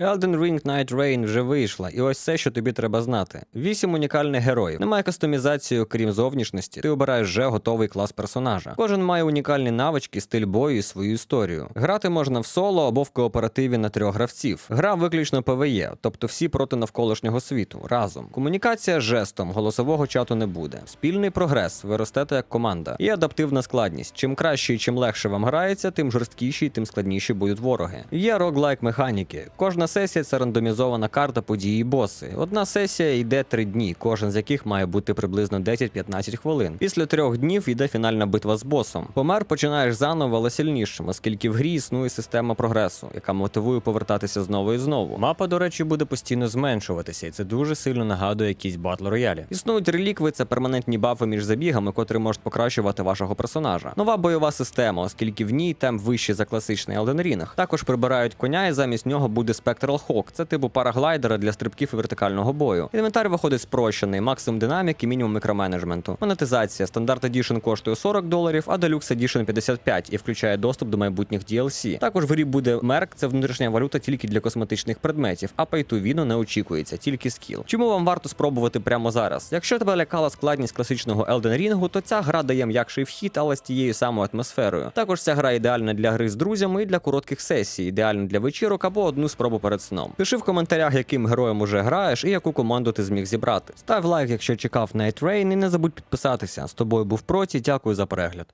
Elden Ring Night Rain вже вийшла, і ось все, що тобі треба знати. Вісім унікальних героїв. Немає кастомізації, окрім зовнішності. Ти обираєш вже готовий клас персонажа. Кожен має унікальні навички, стиль бою і свою історію. Грати можна в соло або в кооперативі на трьох гравців. Гра виключно PvE, тобто всі проти навколишнього світу разом. Комунікація жестом, голосового чату не буде. Спільний прогрес, ви ростете як команда. І адаптивна складність. Чим краще і чим легше вам грається, тим жорсткіші і тим складніші будуть вороги. Є роглайк механіки. Кожна сесія це рандомізована карта події боси. Одна сесія йде три дні, кожен з яких має бути приблизно 10-15 хвилин. Після трьох днів йде фінальна битва з босом. Помер починаєш заново, але сильнішим, оскільки в грі існує система прогресу, яка мотивує повертатися знову і знову. Мапа, до речі, буде постійно зменшуватися, і це дуже сильно нагадує якісь батл роялі. Існують релікви, це перманентні бафи між забігами, котрі можуть покращувати вашого персонажа. Нова бойова система, оскільки в ній темп вищий за класичний Elden Ring. Також прибирають коня, і замість нього буде Spectral Hawk. Це типу параглайдера для стрибків і вертикального бою. Інвентар виходить спрощений, максимум динаміки, мінімум мікроменеджменту. Монетизація. Стандарт Edition коштує 40 доларів, а Deluxe Edition 55 і включає доступ до майбутніх DLC. Також в грі буде мерк, це внутрішня валюта тільки для косметичних предметів, а win не очікується, тільки скіл. Чому вам варто спробувати прямо зараз? Якщо тебе лякала складність класичного Elden Ring, то ця гра дає м'якший вхід, але з тією самою атмосферою. Також ця гра ідеальна для гри з друзями і для коротких сесій, ідеальна для вечірок або одну спробу перед сном. Пиши в коментарях, яким героєм уже граєш і яку команду ти зміг зібрати. Став лайк, якщо чекав Night Rain, і не забудь підписатися. З тобою був проті. Дякую за перегляд.